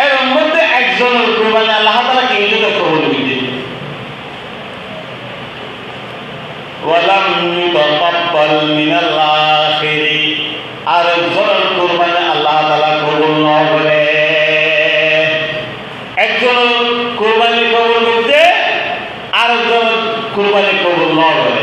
আর মধ্যে একজনের কুরবানি আল্লাহ তালা কিন্তু আল্লাহ তাআলা কবুল না করে একজন কুরবানি কবুল করতে আর একজন কুরবানি কবুল না করে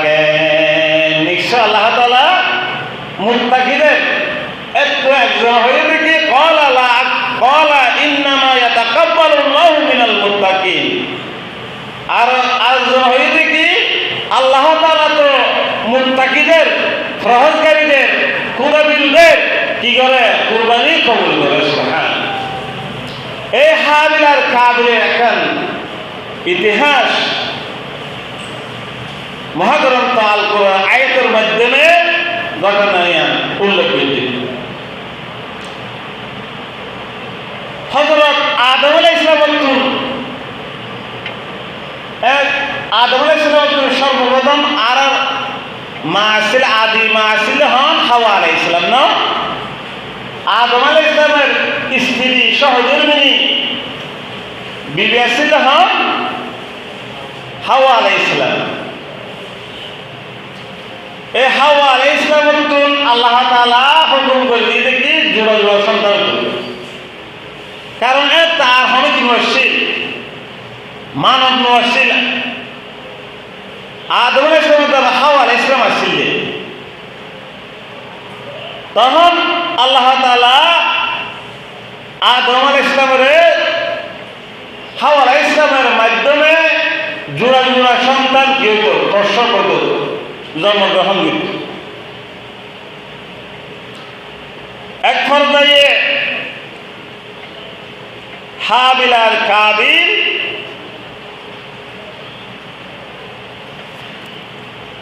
মুত্তাকিদের। একজন হয়ে ইন্নামা মিনাল মুত্তাকিন। আর হয়ে দেখি, আল্লাহ তাআলা তো মুত্তাকিদের কি করে? কুরবানি কবুল করে, সুবহান। এই হাবিল আর এখন ইতিহাস মহাগ্রন্থ আল কোরআন আয়াতের মাধ্যমে ঘটনা উল্লেখ হয়েছে হজরত আদম আলাই ইসলাম এক আদম আলাই ইসলাম সর্বপ্রথম আর মা আসছিল আদি মা আসছিল হন হাওয়া আলাই ইসলাম ন, আদম আলাই ইসলামের স্ত্রী সহধর্মিনী বিবি আসছিল হন হাওয়া আলাই ইসলাম এই হাওয়া আলাই ইসলাম আল্লাহ তালা হুকুম করে দিয়ে দেখি জোড়া জোড়া সন্তান কারণ এ তার হবে কি নশীল মানব নশীল আদম ইসলাম হাওয়া ইসলাম আসছিল। তখন আল্লাহ তালা আদম ইসলামের হাওয়া ইসলামের মাধ্যমে জোড়া জোড়া সন্তান কি হতো প্রসব হতো জন্মগ্রহণ করত এক পর্যায়ে হাবিল আর কাবিল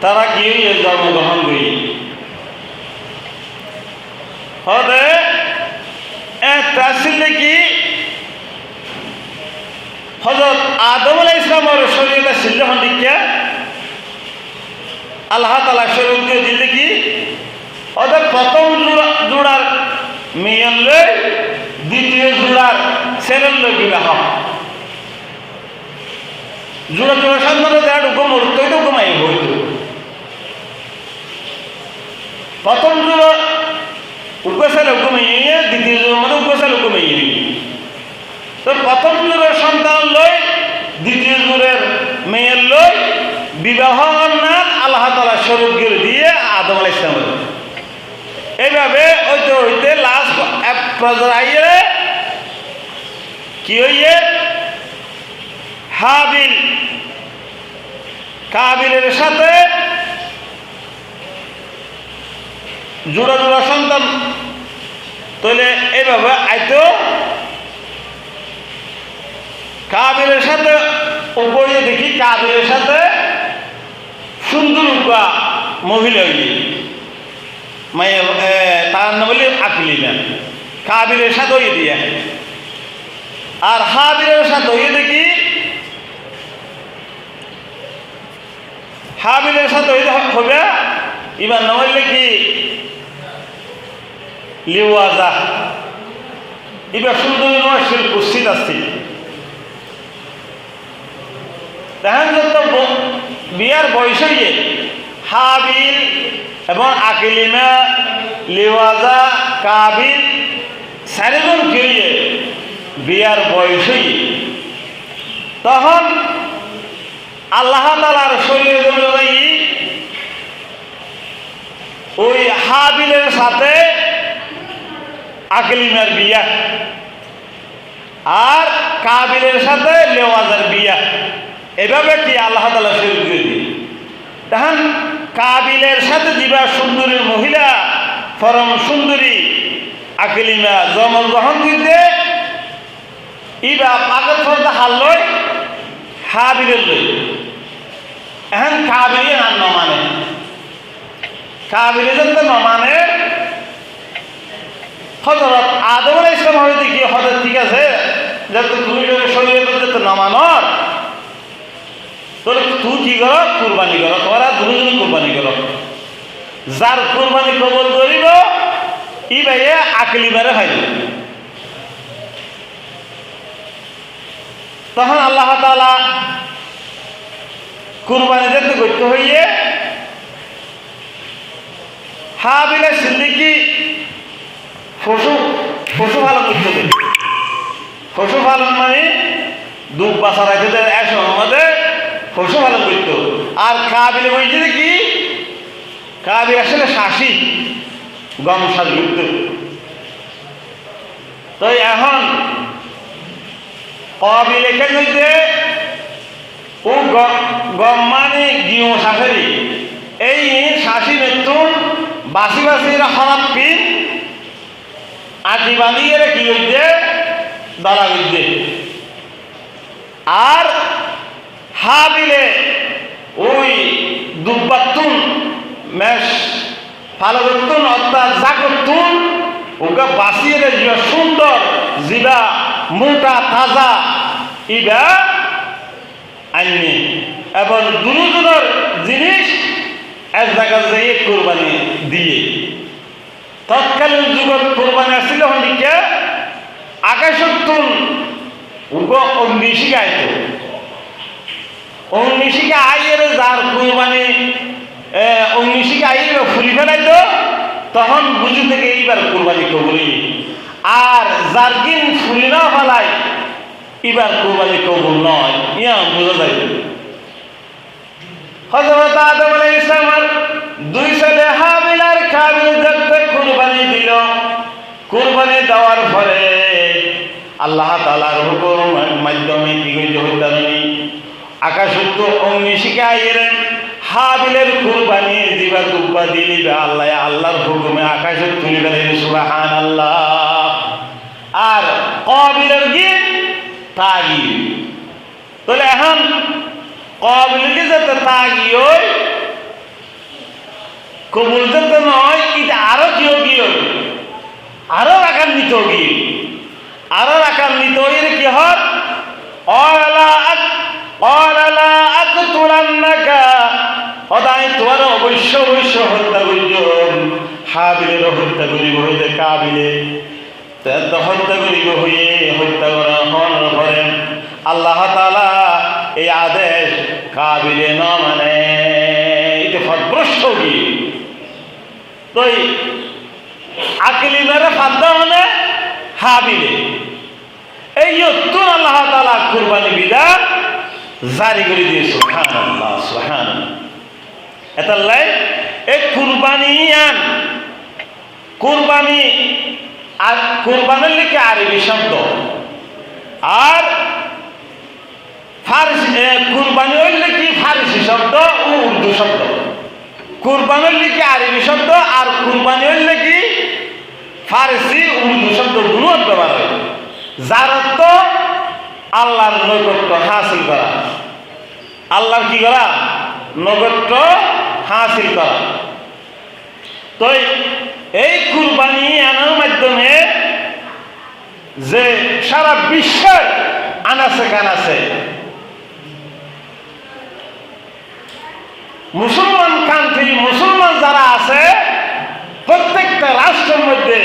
তারা কি হইয়ে জন্মগ্রহণ করি? হতে তাসিল কি? হজরত আদম আলাই ইসলামের শরীরে সিদ্ধ হন দীক্ষা আল্লাহ তালা শরীর দিয়ে দিলে কি? ওদের প্রথম জোড়া, জোড়ার মেয়ের লই, দ্বিতীয় জোড়ার ছেলের লই বিবাহ জোড়া জোড়া সন্তানের যারা ঢুকো মরত তো ঘুমাই হইত প্রথম জোড়া উপসালে ঘুমাইয়ে দ্বিতীয় জোড়ার উপসালে ঘুমাইয়ে দিবি তো প্রথম জোড়ের সন্তান লই, দ্বিতীয় জোড়ের মেয়ের লই বিবাহ নাম আল্লাহ তালা গিয়ে দিয়ে আদম আলাহ ইসলামের এইভাবে হইতে হইতে লাস্ট পর্যায়ে কি হইয়ে? হাবিল। কাবিলের সাথে জোড়া জোড়া সন্তান। তাহলে এইভাবে আইতো। কাবিলের সাথে উপরে দেখি কাবিলের সাথে সুন্দর উকা মহিলা হইলি। মায়ের তার নাম বলি আকলি না কাবিলের সাথে হয়ে দিয়ে। আর হাবিলের সাথে হয়ে দেখি, হাবিলের সাথে হইতে হবে এবার নাম হইলে কি? লিওয়াজা। এবার সুন্দর নয় কুস্তিত আসছে দেখেন যত বিয়ার বয়স হইয়ে হাবিল এবং আকিলিমা, লিওয়াজা, কাবিল চারিজন ফিরিয়ে বিয়ার বয়স হইয়ে তখন আল্লাহ তালার শরীর অনুযায়ী ওই হাবিলের সাথে আকিলিমের বিয়া আর কাবিলের সাথে লেওয়াজের বিয়া। এভাবে কি আল্লাহ তালা শুরু করে দিই তখন কাবিলের সাথে দিবা সুন্দরী মহিলা ফরম সুন্দরী, আকলিমা জমল গ্রহণ দিতে ইবা পাগল ফরদা হাল লয়, হাবিলের লই এখন কাবিলে না নমানে। কাবিলে যদি নমানে হজরত আদম ইসলাম হবে দেখি হজরত ঠিক আছে, যাতে তুমি শরীরে তাহলে তুই কি কর? কুরবানি কর। তোরা দুজন কুরবানি কর। যার কুরবানি কবল করিব, ই ভাইয়ে আকলি মেরে খাইল তখন আল্লাহ তালা কুরবানি যেতে করতে হইয়ে হাবিলে সিদ্দিকি পশু পশুপালন করতে পশুপালন মানে দুধ বাসা রাখতে এক মধ্যে পশুপালন করতো আর কাবিলে যে কি? কাবিল আসলে শাসি গম সাজ করত তো এখন এখানে হইতে ও গম মানে গিও শাসেরি এই শাসি নতুন বাসি বাসির হরাপ পিন আটি বাঁধিয়ে কি হইতে দাঁড়া হইতে আর হাবিলে ওই দুব্বাতুন, মেষ ফালগতুন অর্থাৎ জাগতুন ওকে বাঁচিয়ে যিবা সুন্দর যিবা মোটা, তাজা, ইবা আননি এবং দুজনের জিনিস এক জায়গা যাইয়ে কোরবানি দিয়ে। তৎকালীন যুগত কোরবানি আসছিল হলিকে আকাশতুন উগ অগ্নিশিকা আইতো অগ্নিশিকা আইয়ের যার কোরবানি অগ্নিশিকা আইয়ের ফুরি ফেলাইতো তখন বুঝি থেকে এইবার কোরবানি কবুলি। আর যার কিন ফুরি না ফেলাই এবার কোরবানি কবুল নয়। ইয়া, বোঝা যায়। হজরত আদম আলাইহিস ইসলামের দুই ছেলে হাবিল আর কাবিল দেখতে কুরবানি দিল। কুরবানি দেওয়ার পরে আল্লাহ তাআলার হুকুমের মাধ্যমে কি হইতে হইতানি আকাশত্ব অগ্নিশিকা এর হাবিলের কুরবানি দিবা তুব্বা দিলিবা আল্লাহ আল্লাহর হুকুমে আকাশে তুলি গেলেন সুবাহান আল্লাহ আর কবিলের গীত তাগি তাহলে এখন কবিলকে যাতে তাগি ওই কবুল যাতে নয়, এটা আরও কেউ গিয়ে আরও রাখান্বিত গিয়ে আরও রাখান্বিত এর কি হর হাবিলের হত্যা করিব হইতে কাবিলে। হত্যা করিব হইয়ে হত্যা করা হন করেন। আল্লাহ তালা এই আদেশ কাবিলে ন মানে এটা মেরে ফাদ্দা মানে এই আল্লাহ তালা কুরবানি আল্লাহ আন কুরবানি আর কুরবানের লিখে আরবি শব্দ। আর ফার্সি কুরবানি হইলে কি ফার্সি শব্দ ও উর্দু শব্দ। কুরবানির লিখে আরবি শব্দ আর কুরবানি হইলে কি ফার্সি, উর্দু শব্দ দুটো ব্যবহার হয়। যার অর্থ আল্লাহর নৈকট্য হাসিল করা। আল্লাহর কি করা? নৈকট্য হাসিল করা। তো এই কুরবানি আনার মাধ্যমে যে সারা বিশ্বের আনাচে কানাচে মুসলমান কান্ট্রি মুসলমান যারা আছে, প্রত্যেকটা রাষ্ট্রের মধ্যে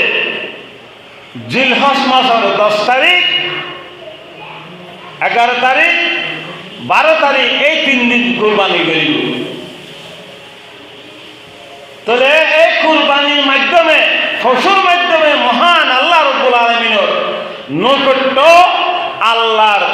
জিলহস মাসের দশ তারিখ, এগারো তারিখ, বারো তারিখ, এই তিন দিন কোরবানি করিব। তাহলে এই কুরবানির মাধ্যমে ফসল মাধ্যমে মহান আল্লাহ রব্বুল আলমিনের নৈকট্য আল্লাহর